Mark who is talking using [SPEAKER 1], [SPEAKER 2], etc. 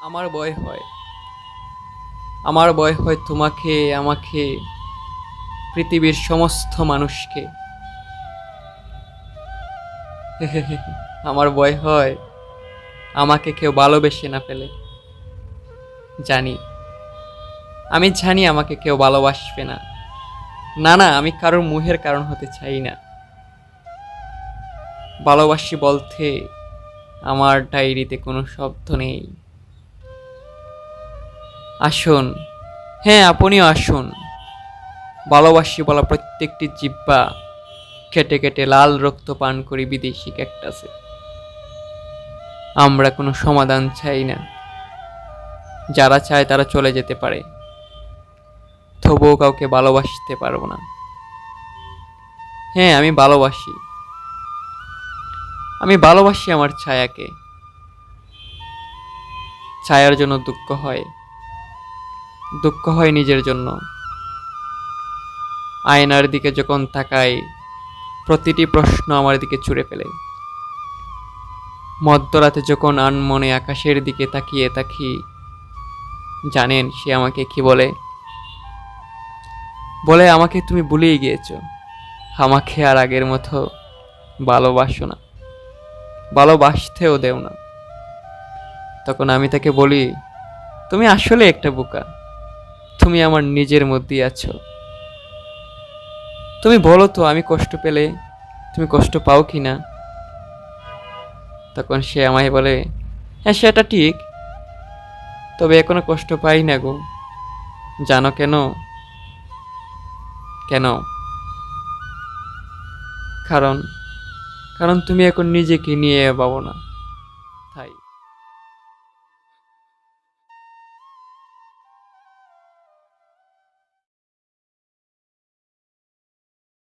[SPEAKER 1] আমার ভয় হয়। আমার ভয় হয় তোমাকে, আমাকে, পৃথিবীর সমস্ত মানুষকে। আমার ভয় হয় আমাকে কেউ ভালোবেসে না ফেলে। জানি, আমি জানি আমাকে কেউ ভালোবাসবে না। না না, আমি কারোর মুহের কারণ হতে চাই না। ভালোবাসি বলতে আমার ডায়েরিতে কোনো শব্দ নেই। আসুন। হ্যাঁ আপনিও আসুন। ভালোবাসি বলা প্রত্যেকটি জিব্বা কেটে কেটে লাল রক্ত পান করি বিদেশি ক্যাকটাসে। আমরা কোনো সমাধান চাই না। যারা চায় তারা চলে যেতে পারে। তবুও কাউকে ভালোবাসতে পারব না। হ্যাঁ আমি ভালোবাসি। আমি ভালোবাসি আমার ছায়াকে। ছায়ার জন্য দুঃখ হয়। দুঃখ হয় নিজের জন্য। আয়নার দিকে যখন তাকাই, প্রতিটি প্রশ্ন আমার দিকে ছুঁড়ে ফেলে। মধ্যরাতে যখন আনমনে আকাশের দিকে তাকিয়ে তাকি জানেন সে আমাকে কি বলে? বলে, আমাকে তুমি ভুলেই গিয়েছ। আমাকে আর আগের মতো ভালোবাসো না। ভালোবাসতেও দেও না। তখন আমি তাকে বলি, তুমি আসলে একটা বোকা। তুমি আমার নিজের মধ্যেই আছো। তুমি বলো তো, আমি কষ্ট পেলে তুমি কষ্ট পাও কি না তখন সে আমায় বলে হ্যাঁ সেটা ঠিক। তবে এখনও কষ্ট পাই না গো। জানো কেন? কেন? কারণ কারণ তুমি এখন নিজেকে নিয়ে পাবো না।